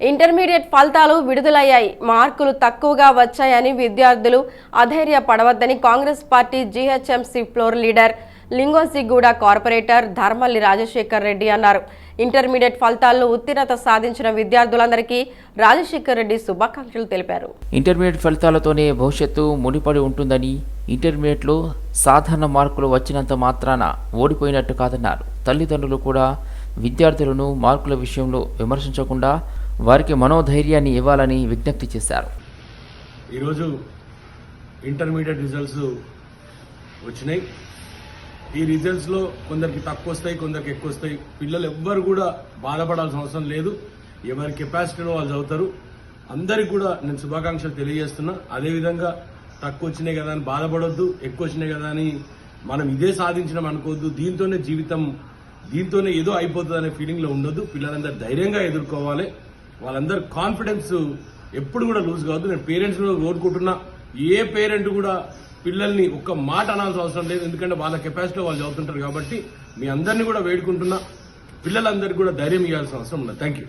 Intermediate ఫలితాలు విడుదలయ్యాయి. మార్కులు తక్కువగా వచ్చాయని విద్యార్థులు అధైర్య పడవద్దని Congress party GHMC floor leader Lingojiguda corporator Dharmalli Rajashekar Reddy అన్నారు. ఇంటర్మీడియట్ ఫలితాల్లో ఉత్తీర్ణత సాధించిన విద్యార్థులందరికీ రాజశేఖర్ రెడ్డి శుభాకాంక్షలు తెలిపారు. ఇంటర్మీడియట్ ఫలితాలతోనే భవిష్యత్తు ముడిపడి ఉంటుందని ఇంటర్మీడియట్లో సాధారణ మార్కులు వచ్చినంత మాత్రాన ఓడిపోయినట్టు కాదన్నారు. తల్లిదండ్రులు కూడా విద్యార్థులను మార్కుల విషయంలో విమర్శించకుండా వారికి మనోధైర్యాన్ని ఇవ్వాలని విజ్ఞప్తి చేశారు. ఈరోజు ఇంటర్మీడియట్ రిజల్ట్స్ వచ్చినాయి. ఈ రిజల్ట్స్లో కొందరికి తక్కువ వస్తాయి కొందరికి ఎక్కువ వస్తాయి పిల్లలు ఎవ్వరు కూడా బాధపడాల్సిన అవసరం లేదు. ఎవరి కెపాసిటీలో వాళ్ళు చదువుతారు. అందరికి కూడా నేను శుభాకాంక్షలు తెలియజేస్తున్నా. అదేవిధంగా తక్కువ వచ్చినాయి కదా అని బాధపడొద్దు ఎక్కువ వచ్చినాయి కదా అని మనం ఇదే సాధించడం అనుకోవద్దు. దీంతోనే జీవితం దీంతోనే ఏదో అయిపోతుంది అనే ఫీలింగ్లో ఉండొద్దు. పిల్లలందరూ ధైర్యంగా ఎదుర్కోవాలి. వాళ్ళందరూ కాన్ఫిడెన్స్ ఎప్పుడు కూడా లూజ్ కావద్దు. నేను పేరెంట్స్ కోరుకుంటున్నా. ఏ పేరెంట్ కూడా పిల్లల్ని ఒక్క మాట అనాల్సిన అవసరం లేదు. ఎందుకంటే వాళ్ళ కెపాసిటీ వాళ్ళు చదువుతుంటారు కాబట్టి మీ అందరినీ కూడా వేడుకుంటున్నా. పిల్లలందరికీ కూడా ధైర్యం ఇవ్వాల్సిన అవసరం ఉన్నది థ్యాంక్ యూ